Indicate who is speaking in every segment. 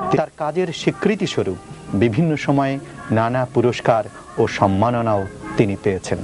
Speaker 1: তার কাজের স্বীকৃতি স্বরূপ বিভিন্ন সময়ে নানা পুরস্কার ও সম্মাননাও তিনি পেয়েছেন।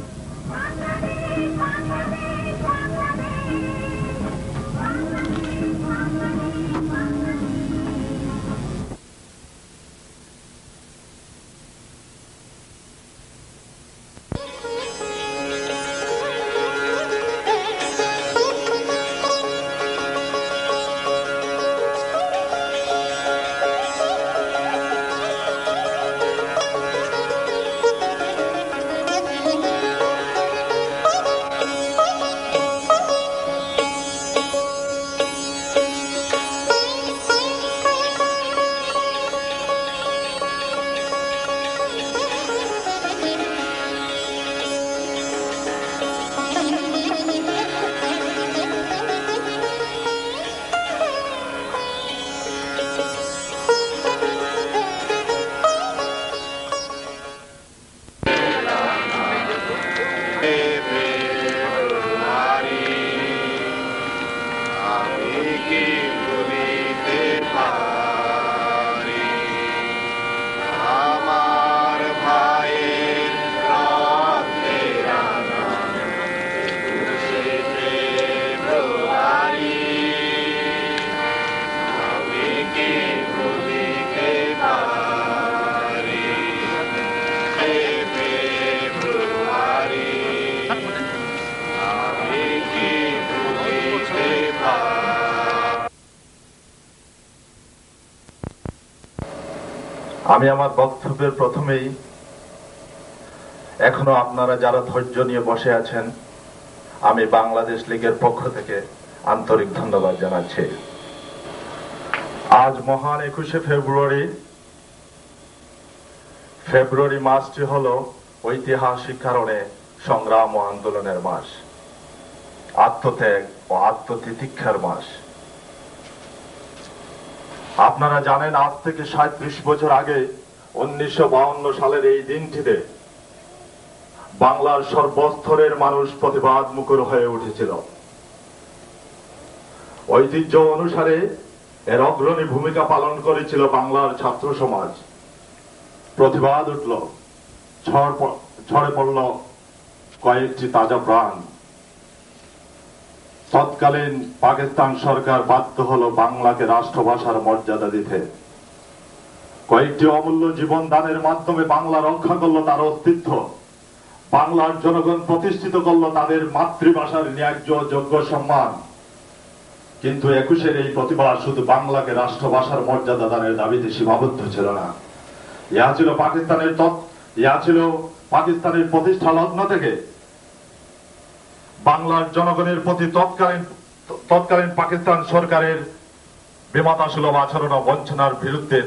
Speaker 2: আমি
Speaker 3: আমার বক্তব্যের প্রথমেই, এখনও আপনারা যারা ধৈর্য নিয়ে বসে আছেন, আমি বাংলাদেশ লীগের পক্ষ থেকে আন্তরিক ধন্যবাদ জানাচ্ছি। আজ মহান একুশে ফেব্রুয়ারি ফেব্রুয়ারি মাসটি হল ঐতিহাসিক কারণে সংগ্রাম ও আন্দোলনের মাস, আত্মত্যাগ ও আত্মতিতিক্ষার মাস। আপনারা জানেন, আজ থেকে সাঁত্রিশ বছর আগে উনিশশো সালের এই দিনটিতে বাংলার সর্বস্তরের মানুষ প্রতিবাদ মুখর হয়ে উঠেছিল। ঐতিহ্য অনুসারে এর অগ্রণী ভূমিকা পালন করেছিল বাংলার ছাত্র সমাজ। প্রতিবাদ উঠল ঝড় ঝড়ে পড়ল কয়েকটি তাজা প্রাণ। তৎকালীন পাকিস্তান সরকার বাধ্য হলো বাংলাকে রাষ্ট্রভাষার মর্যাদা দিতে। কয়েকটি অমূল্য জীবন দানের মাধ্যমে বাংলা রক্ষা করল তার অস্তিত্ব। বাংলার জনগণ প্রতিষ্ঠিত করল তাদের মাতৃভাষার ন্যায্য যোগ্য সম্মান। কিন্তু একুশের এই প্রতিবাদ শুধু বাংলাকে রাষ্ট্রভাষার মর্যাদা দানের দাবিতে সীমাবদ্ধ ছিল না। ইহা ছিল পাকিস্তানের তৎ- ইহা ছিল পাকিস্তানের প্রতিষ্ঠা লগ্ন থেকে বাংলার জনগণের প্রতি তৎকালীন তৎকালীন পাকিস্তান সরকারের বিমাতাসুলভ আচরণ ও বঞ্চনার বিরুদ্ধে